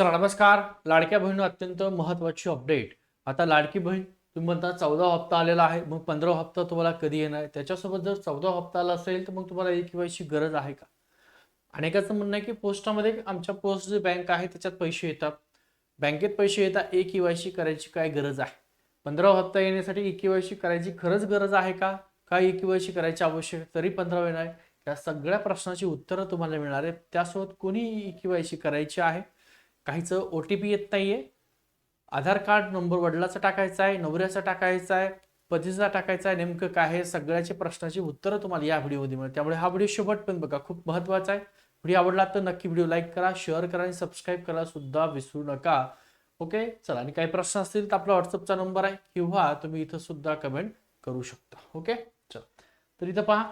चला नमस्कार. लाडक्या बहिणी अत्यंत महत्वाची अपडेट आता लाडकी बहीण तुम्ही म्हणता चौदा हप्ता आलेला आहे मग पंधरा हप्ता तुम्हाला कधी येणार? आहे त्याच्यासोबत जर चौदा हप्ता आला असेल तर मग तुम्हाला एक किवायची गरज आहे का? अनेकाचं म्हणणं आहे की पोस्टामध्ये आमच्या पोस्ट जी बँक आहे त्याच्यात पैसे येतात. बँकेत पैसे येतात ए केवायसी करायची काय गरज आहे? पंधरा हप्ता येण्यासाठी ई केवायसी करायची खरंच गरज आहे का? काय ई केवायसी करायची आवश्यक तरी पंधरा येणार आहे. या सगळ्या प्रश्नाची उत्तरं तुम्हाला मिळणार आहे त्यासोबत कोणी ई केवायसी करायची आहे काहीचं ओ टी पी येत नाहीये. आधार कार्ड नंबर वडिलाचा टाकायचा आहे नवऱ्याचा टाकायचा आहे पतीचा टाकायचा आहे नेमकं काय आहे सगळ्याचे प्रश्नाची उत्तरं तुम्हाला या व्हिडिओमध्ये मिळेल त्यामुळे हा व्हिडिओ शेवटपर्यंत पण बघा खूप महत्त्वाचा आहे. व्हिडिओ आवडला तर नक्की व्हिडिओ लाईक करा शेअर करा आणि सबस्क्राईब करा सुद्धा विसरू नका. ओके? चला आणि काही प्रश्न असतील तर आपला व्हॉट्सअपचा नंबर आहे किंवा तुम्ही इथं सुद्धा कमेंट करू शकता. ओके? चला. तर इथं पहा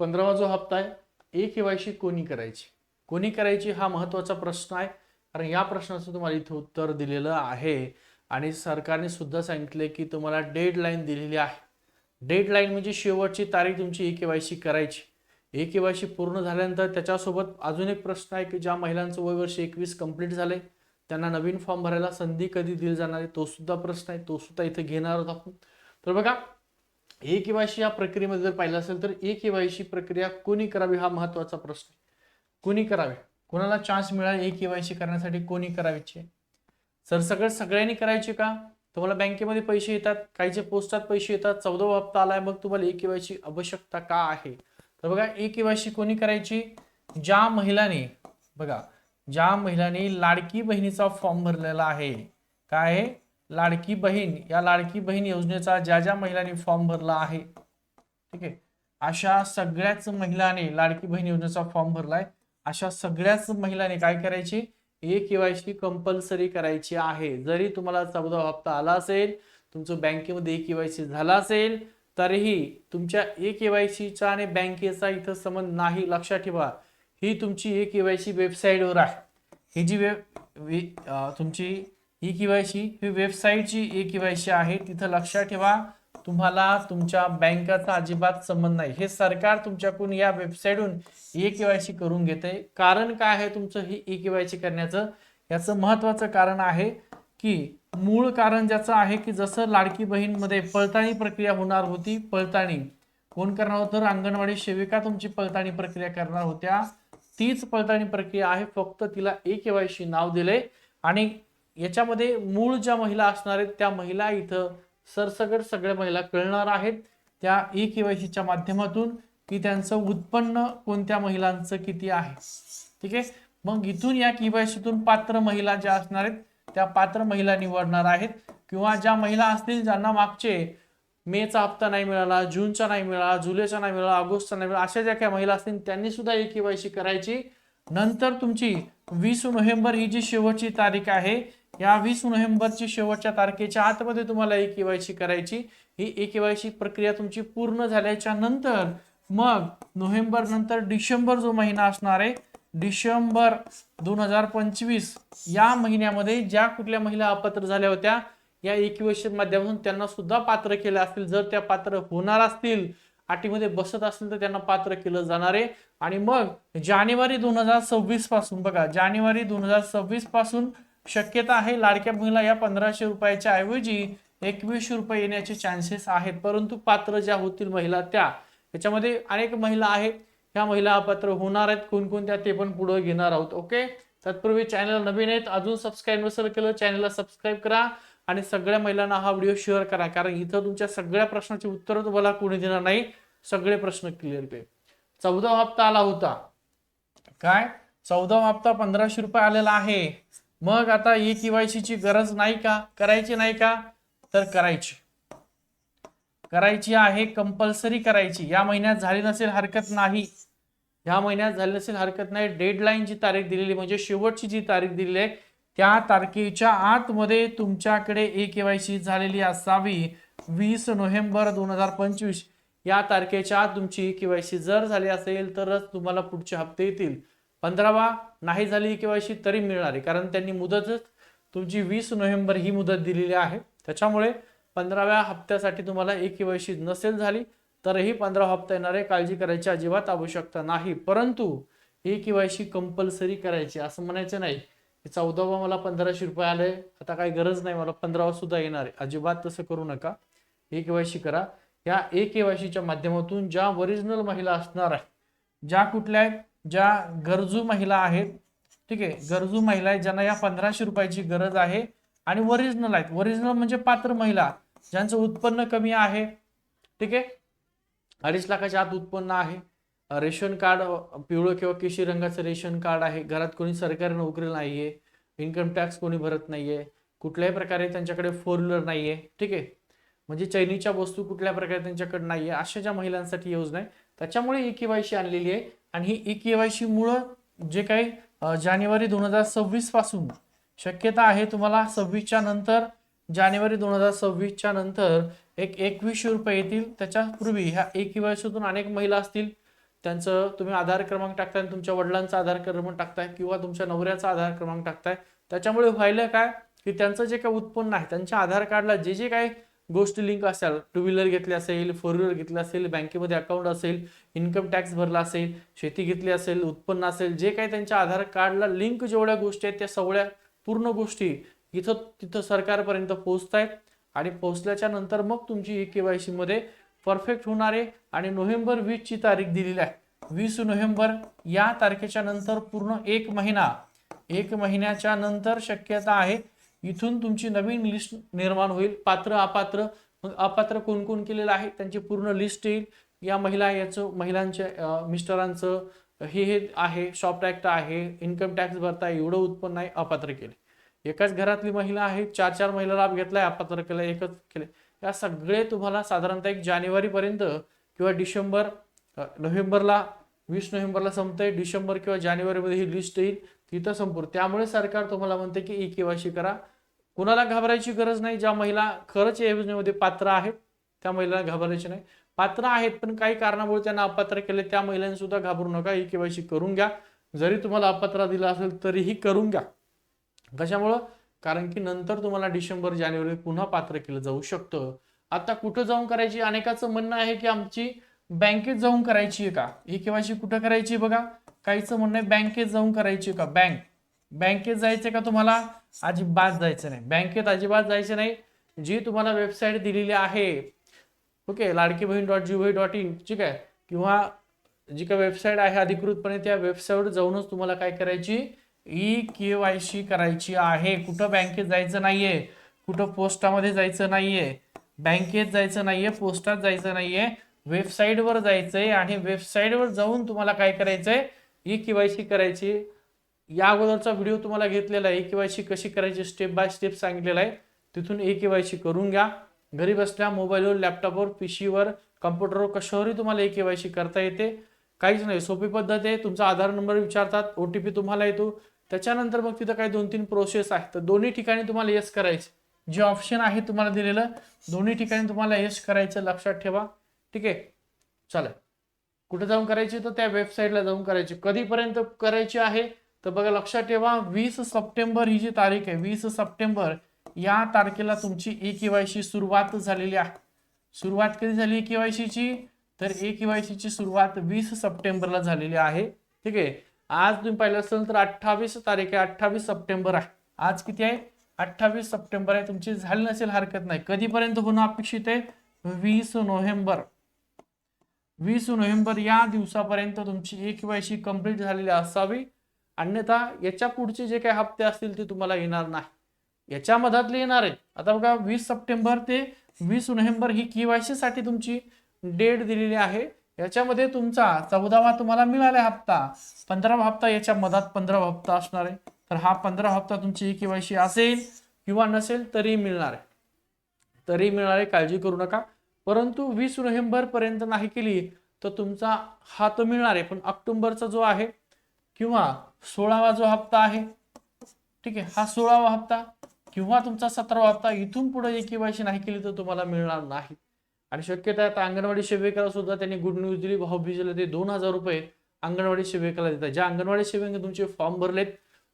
पंधरावा जो हप्ता आहे ए केवायसी कोणी करायची? कोणी करायची हा महत्त्वाचा प्रश्न आहे. कारण या प्रश्नाचं तुम्हाला इथं उत्तर दिलेलं आहे. आणि सरकारने सुद्धा सांगितले की तुम्हाला डेडलाईन दिलेली आहे. डेडलाईन म्हणजे शेवटची तारीख तुमची ए के वाय सी करायची. ए सी पूर्ण झाल्यानंतर त्याच्यासोबत अजून एक प्रश्न आहे की ज्या महिलांचं वय वर्ष एकवीस कंप्लीट झाले त्यांना नवीन फॉर्म भरायला संधी कधी दिली जाणार आहे? तो सुद्धा प्रश्न आहे. तो सुद्धा इथे घेणार आहोत आपण. तर बघा ए सी या प्रक्रियेमध्ये जर पाहिलं असेल तर ए के वाय सी प्रक्रिया कोणी करावी हा महत्त्वाचा प्रश्न आहे. कोणी करावे? कोणाला चान्स मिळाला ए केवायसी करण्यासाठी कोणी करायचे? सर सगळं सगळ्यांनी करायचे का? तुम्हाला बँकेमध्ये पैसे येतात काहीचे पोस्टात पैसे येतात चौदा हप्ता आलाय मग तुम्हाला ए केवायसी आवश्यकता का आहे? तर बघा ए केवायसी कोणी करायची? ज्या महिलाने बघा ज्या महिलाने लाडकी बहिणीचा फॉर्म भरलेला आहे काय आहे? लाडकी बहीण या लाडकी बहीण योजनेचा ज्या ज्या महिलांनी फॉर्म भरला आहे ठीक आहे? अशा सगळ्याच महिलांनी लाडकी बहीण योजनेचा फॉर्म भरलाय. अशा सगळ्याच महिलांनी काय करायची? ए केवायसी कंपल्सरी करायची आहे. जरी तुम्हाला चौदा हप्ता आला असेल तुमचं बँकेमध्ये ए केवायसी झाला असेल तरीही तुमच्या ए केवायसीचा आणि बँकेचा इथं संबंध नाही. लक्षात ठेवा. ही तुमची ए केवायसी वेबसाईटवर आहे. ही जी वेब वे- तुमची ई केवायसी ही वेबसाईटची ए केवायसी आहे. तिथं लक्षात ठेवा. तुम्हाला तुमच्या बँकाचा अजिबात संबंध नाही. हे सरकार तुमच्याकडून या वेबसाईटहून ई केवायसी करून घेते कारण काय आहे तुमचं? ही ई केवायसी करण्याचं याचं महत्वाचं कारण आहे की मूळ कारण ज्याचं आहे की जसं लाडकी बहीणमध्ये पळताणी प्रक्रिया होणार होती पळताळणी कोण करणार होतं? तर अंगणवाडी सेविका तुमची पळताणी प्रक्रिया करणार होत्या. तीच पळताळणी प्रक्रिया आहे. फक्त तिला ए केवायसी नाव दिले आणि याच्यामध्ये मूळ ज्या महिला असणार आहेत त्या महिला इथं सरसगट सगळ्या महिला कळणार आहेत. त्या ई केवायसीच्या माध्यमातून की त्यांचं उत्पन्न कोणत्या महिलांचं किती आहे. ठीक आहे? मग इथून या केवायसीतून पात्र महिला ज्या असणार आहेत त्या पात्र महिला निवडणार आहेत. किंवा ज्या महिला असतील ज्यांना मागचे मेचा हप्ता नाही मिळाला जूनचा नाही मिळाला जुलैचा नाही मिळाला ऑगस्टचा नाही मिळाला अशा ज्या काही महिला असतील त्यांनी सुद्धा ई केवायसी करायची. नंतर तुमची वीस नोव्हेंबर ही जी शेवटची तारीख आहे या वीस नोव्हेंबरची शेवटच्या तारखेच्या आतमध्ये तुम्हाला ई केवायसी करायची. ही ई केवायसी प्रक्रिया तुमची पूर्ण झाल्याच्यानंतर मग नोव्हेंबर नंतर डिसेंबर जो महिना असणार आहे डिसेंबर दोन हजार पंचवीस या महिन्यामध्ये ज्या कुठल्या महिला अपात्र झाल्या होत्या या इक्वेशन माध्यमातून त्यांना सुद्धा पात्र केलं असतील. जर त्या पात्र होणार असतील अटीमध्ये बसत असतील तर त्यांना पात्र केलं जाणार आहे. आणि मग जानेवारी दोन हजार सव्वीसपासून बघा जानेवारी दोन हजार सव्वीसपासून शक्यता आहे लाडक्या बहिणीला या पंधराशे रुपयाच्या ऐवजी एकवीसशे रुपये येण्याचे चान्सेस आहेत. परंतु पात्र ज्या होतील महिला त्या. त्याच्यामध्ये अनेक महिला आहेत. ह्या महिला पात्र होणार आहेत. कोणकोणत्या ते पण पुढे घेणार आहोत. ओके? तत्पूर्वी चॅनल नवीन आहेत. अजून सबस्क्राईब नसेल केलं चॅनलला सबस्क्राईब करा. आणि सगळ्या महिलांना हा व्हिडिओ शेअर करा कारण इथं तुमच्या सगळ्या प्रश्नाची उत्तरं तुम्हाला कोणी देणार नाही. सगळे प्रश्न क्लिअर केले चौदा हप्ता आला होता. काय? चौदा हप्ता पंधराशे रुपये आलेला आहे. मग आता ई केवायसी ची गरज नाही का? करायची नाही का? तर करायची. करायची आहे कंपल्सरी करायची. या महिन्यात झाली नसेल हरकत नाही. या महिन्यात झाली नसेल हरकत नाही. डेडलाईन जी तारीख दिलेली म्हणजे शेवटची जी तारीख दिलेली आहे त्या तारखेच्या आतमध्ये तुमच्याकडे ए केवायसी झालेली असावी. वीस नोव्हेंबर दोन हजार पंचवीस. या तारखेच्या आत तुमची केवायसी जर झाली असेल तरच तुम्हाला पुढचे हप्ते येतील. पंधरावा नाही झाली केवायसी तरी मिळणार आहे कारण त्यांनी मुदतच तुमची वीस नोव्हेंबर ही मुदत दिलेली आहे. त्याच्यामुळे पंधराव्या हप्त्यासाठी तुम्हाला एक सी नसेल झाली तरही पंधरा हप्ता येणार आहे काळजी करायची अजिबात आवश्यकता नाही. परंतु ही केवायसी कंपल्सरी करायची असं म्हणायचं नाही. हे चौदावा मला पंधराशे रुपये आले. आता काही गरज नाही मला पंधरावा सुद्धा येणार आहे. अजिबात तसं करू नका. ए केवायसी करा. या ए केवायसीच्या माध्यमातून ज्या ओरिजिनल महिला असणार आहेत ज्या कुठल्या आहेत ज्या गरजू महिला आहेत ठीक आहे गरजू महिला आहेत ज्यांना या पंधराशे रुपयाची गरज आहे आणि ओरिजिनल आहेत. ओरिजिनल म्हणजे पात्र महिला ज्यांचं उत्पन्न कमी आहे ठीक आहे. अडीच लाखाच्या आत उत्पन्न आहे. रेशन कार्ड पिवळं किंवा केशरी रंगाचं रेशन कार्ड आहे. घरात कोणी सरकारी नोकरी नाही आहे इन्कम टॅक्स कोणी भरत नाही आहे कुठल्याही प्रकारे त्यांच्याकडे फोर व्हीलर नाही आहे ठीक आहे? म्हणजे चैनीच्या वस्तू कुठल्या प्रकारे त्यांच्याकडे आहे अशा ज्या महिलांसाठी योजना आहे. त्याच्यामुळे ई केवायसी आणलेली आहे. आणि ही ई केवायसी मुळं जे काही जानेवारी दोन हजार सव्वीसपासून शक्यता आहे तुम्हाला सव्वीसच्या नंतर जानेवारी दोन हजार सव्वीसच्या नंतर एक एकवीसशे रुपये येतील. त्याच्यापूर्वी ह्या ए केवायसीतून अनेक महिला असतील. त्यांचं तुम्ही आधार क्रमांक टाकताय तुमच्या वडिलांचा आधार क्रमांक टाकताय किंवा तुमच्या नवऱ्याचा आधार क्रमांक टाकताय त्याच्यामुळे व्हायला काय की त्यांचं जे काही उत्पन्न आहे त्यांच्या आधार कार्डला जे जे काही गोष्टी लिंक असेल टू व्हीलर घेतली असेल फोर व्हीलर घेतली असेल बँकेमध्ये अकाउंट असेल इन्कम टॅक्स भरला असेल शेती घेतली असेल उत्पन्न असेल जे काही त्यांच्या आधार कार्डला लिंक जेवढ्या गोष्टी आहेत त्या सगळ्या पूर्ण गोष्टी इथं तिथं सरकारपर्यंत पोहोचत आहेत आणि पोहोचल्याच्या नंतर मग तुमची ई के वाय सीमध्ये परफेक्ट होणार आहे आणि नोव्हेंबर वीसची तारीख दिलेली आहे. वीस नोव्हेंबर या तारखेच्या नंतर पूर्ण एक महिना एक महिन्याच्या नंतर शक्यता आहे. इथून तुमची नवीन लिस्ट निर्माण होईल. पात्र अपात्र मग अपात्र कोण कोण केलेलं आहे त्यांची पूर्ण लिस्ट येईल. या महिला याचं महिलांच्या मिस्टरांचं हे हे आहे शॉप टॅक्स आहे इन्कम टॅक्स भरताय एवढं उत्पन्न आहे अपात्र केले एकाच घरातली महिला आहे चार चार महिला लाभ घेतलाय अपात्र केलं एकच केले या सगळे तुम्हाला साधारणतः एक जानेवारीपर्यंत किंवा डिसेंबर नोव्हेंबरला वीस नोव्हेंबरला संपतंय डिसेंबर किंवा जानेवारीमध्ये ही लिस्ट येईल तिथं संपूर्ण त्यामुळे सरकार तुम्हाला म्हणते की ई केवायसी करा. कुणाला घाबरायची गरज नाही ज्या महिला खरंच या योजनेमध्ये पात्र आहेत त्या महिलांना घाबरायची नाही. पात्र आहेत पण काही कारणामुळे त्यांना अपात्र केले त्या महिलांनी सुद्धा घाबरू नका ई केवायसी करून घ्या. जरी तुम्हाला अपात्र दिला असेल तरीही करून घ्या. कशामुळं? कारण की नंतर तुम्हाला डिसेंबर जानेवारी पुन्हा पात्र केलं जाऊ शकतं. आता कुठं जाऊन करायची? अनेकाचं म्हणणं आहे की आमची बँकेत जाऊन करायची आहे का? ही केवायसी कुठं करायची बघा? काहीचं म्हणणं आहे बँकेत जाऊन करायची आहे का? बँक. बँकेत जायचं का तुम्हाला? अजिबात जायचं नाही. बँकेत अजिबात जायचं नाही. जी तुम्हाला वेबसाईट दिलेली आहे okay Ladki Bahin dot G बही डॉट इन ठीक आहे? किंवा जी काही वेबसाईट आहे अधिकृतपणे त्या वेबसाईटवर जाऊनच तुम्हाला काय करायची? ई के वाय सी करायची आहे. कुठं बँकेत जायचं नाहीये? कुठं पोस्टामध्ये जायचं नाहीये? बँकेत जायचं नाहीये पोस्टात जायचं नाहीये. वेबसाईटवर जायचंय आणि वेबसाईटवर जाऊन तुम्हाला काय करायचंय? ई केवायसी करायची. या अगोदरचा व्हिडिओ तुम्हाला घेतलेला आहे. ई केवायसी कशी करायची स्टेप बाय स्टेप सांगितलेला आहे. तिथून ई केवायसी करून घ्या. घरी बसल्या मोबाईलवर लॅपटॉपवर पी सीवर कम्प्युटरवर कशावरही तुम्हाला ई केवायसी करता येते. काहीच नाही. सोपी पद्धत आहे. तुमचा आधार नंबर विचारतात. ओ टी पी तुम्हाला येतो. त्याच्यानंतर मग तिथं काही दोन तीन प्रोसेस आहे तर दोन्ही ठिकाणी तुम्हाला येस करायचे. जे ऑप्शन आहे तुम्हाला दिलेलं दोन्ही ठिकाणी तुम्हाला येस करायचं लक्षात ठेवा. ठीक आहे? चालेल. कुठे जाऊन करायची तर त्या वेबसाईटला जाऊन करायची. कधीपर्यंत करायची आहे? तर बघा लक्षात ठेवा. वीस सप्टेंबर ही जी तारीख आहे वीस सप्टेंबर या तारखेला तुमची ई केवायसी सुरुवात झालेली आहे. सुरुवात कधी झाली ई केवायसीची तर ई केवायसीची सुरुवात वीस सप्टेंबरला झालेली आहे. ठीक आहे? आज तुम्ही पाहिलं असेल तर अठ्ठावीस तारीख आहे. अठ्ठावीस सप्टेंबर आहे. आज किती आहे? अठ्ठावीस सप्टेंबर आहे. तुमची झाली नसेल हरकत नाही. कधीपर्यंत होणं अपेक्षित आहे? वीस नोव्हेंबर. वीस नोव्हेंबर या दिवसापर्यंत तुमची ए केवायसी कंप्लीट झालेली असावी. अन्यथा याच्या पुढचे जे काही हप्ते असतील ते तुम्हाला येणार नाही. याच्या मधातले येणार आहेत आता बघा वीस सप्टेंबर ते वीस नोव्हेंबर ही केवायसी साठी तुमची डेट दिलेली आहे. याच्यामध्ये तुमचा चौदावा तुम्हाला मिळाला हप्ता. पंधरावा हप्ता याच्या मधात पंधरावा हप्ता असणार आहे. तर हा पंधरा हप्ता तुमची केवायसी असेल किंवा नसेल तरी मिळणार आहे. तरी मिळणार आहे काळजी करू नका. परंतु वीस नोव्हेंबर पर्यंत नाही केली तर तुमचा हा तो मिळणार आहे. पण ऑक्टोबरचा जो आहे किंवा सोळावा जो हप्ता आहे ठीक आहे हा सोळावा हप्ता किंवा तुमचा सतरावा हप्ता इथून पुढे केवायसी नाही केली तर तुम्हाला मिळणार नाही. आणि शक्यता आता अंगणवाडी सेविकाला सुद्धा त्यांनी गुड न्यूज दिली. भाऊबीजेला ते दोन हजार रुपये अंगणवाडी सेविकाला देतात. ज्या अंगणवाडी सेविकाने तुमचे फॉर्म भरलेत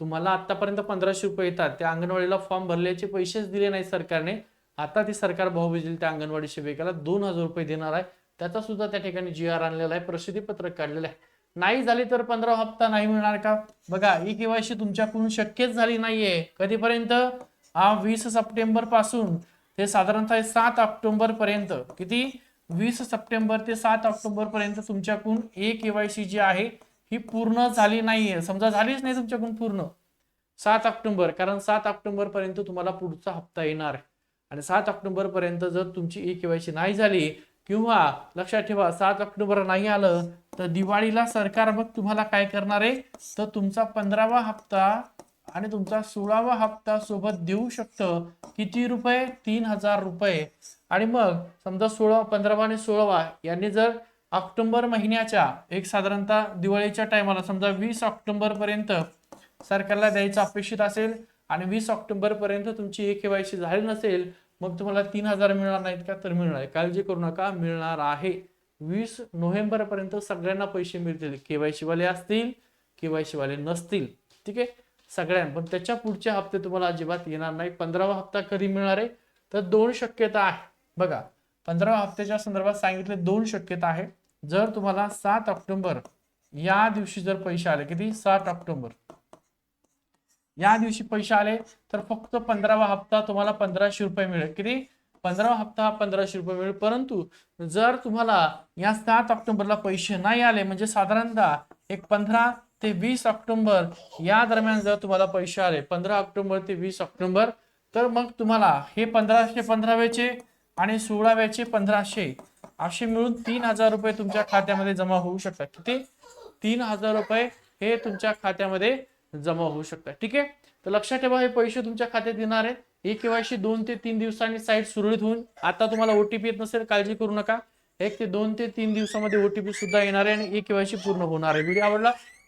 तुम्हाला आतापर्यंत पंधराशे रुपये येतात. त्या अंगणवाडीला फॉर्म भरल्याचे पैसेच दिले नाही सरकारने. आता ती सरकार भाऊबीजेला त्या अंगणवाडी सेविकाला दोन हजार रुपये देणार आहे. त्याचा सुद्धा त्या ठिकाणी जी आर आणलेला आहे प्रसिद्धी पत्रक काढलेलं आहे. नाही झाली तर पंधरा हप्ता नाही मिळणार का? बघा ई केवायसी तुमच्याकडून शक्यच झाली नाहीये. कधीपर्यंत? हा वीस सप्टेंबरपासून. ते साधारणतः सात ऑक्टोबर पर्यंत किती? वीस सप्टेंबर ते सात ऑक्टोबर पर्यंत तुमच्याकडून ए केवायसी जी आहे ही पूर्ण झाली नाहीये. समजा झालीच नाही तुमच्याकडून पूर्ण. सात ऑक्टोबर कारण सात ऑक्टोबर पर्यंत तुम्हाला पुढचा हप्ता येणार आहे. आणि सात ऑक्टोबर पर्यंत जर तुमची ए केवायसी नाही झाली किंवा लक्षात ठेवा सात ऑक्टोबर नाही आलं तर दिवाळीला सरकार मग तुम्हाला काय करणार आहे? तर तुमचा पंधरावा हप्ता आणि तुमचा सोळावा हप्ता सोबत देऊ शकतं. किती रुपये? तीन हजार रुपये. आणि मग समजा सोळा पंधरावा आणि सोळावा यांनी जर ऑक्टोबर महिन्याच्या एक साधारणतः दिवाळीच्या टायमाला समजा वीस ऑक्टोबर पर्यंत सरकारला द्यायचं अपेक्षित असेल आणि वीस ऑक्टोबर पर्यंत तुमची ए केवायसी झाली नसेल मग तुम्हाला तीन हजार मिळणार नाहीत का? तर मिळणार. आहे काळजी करू नका. मिळणार आहे. वीस नोव्हेंबर पर्यंत सगळ्यांना पैसे मिळतील. केवायसी वाले असतील केवायसी वाले नसतील. ठीक आहे? सगळ्यां. पण त्याच्या पुढचे हप्ते तुम्हाला अजिबात येणार नाही. पंधरावा हप्ता कधी मिळणार आहे? तर दोन शक्यता आहे. बघा पंधरावा हप्त्याच्या संदर्भात सांगितले दोन शक्यता आहे. जर तुम्हाला सात ऑक्टोबर या दिवशी जर पैसे आले किती? सात ऑक्टोबर. या दिवशी पैसे आले तर फक्त पंधरावा हप्ता तुम्हाला पंधराशे रुपये मिळेल. किती? पंधरावा हप्ता हा पंधराशे रुपये मिळेल. परंतु जर तुम्हाला या सात ऑक्टोबरला पैसे नाही आले म्हणजे साधारणतः एक पंधरा ते वीस ऑक्टोबर या दरम्यान जर तुम्हाला पैसे आले पंधरा ऑक्टोबर ते वीस ऑक्टोबर तर मग तुम्हाला हे पंधराशे पंधराव्याचे आणि सोळाव्याचे पंधराशे असे मिळून तीन हजार रुपये तुमच्या खात्यामध्ये जमा होऊ शकतात. किती? तीन हजार रुपये हे तुमच्या खात्यामध्ये जमा होऊ शकतात. ठीक आहे? तर लक्षात ठेवा हे पैसे तुमच्या खात्यात येणार आहेत. एक केवायसी दोन ते तीन दिवसांनी साईट सुरळीत होऊन आता तुम्हाला ओटीपी येत नसेल काळजी करू नका. एक ते दोन ते तीन दिवसामध्ये ओटीपी सुद्धा येणार आहे आणि ई केवायसी पूर्ण होणार आहे. व्हिडिओ आवडला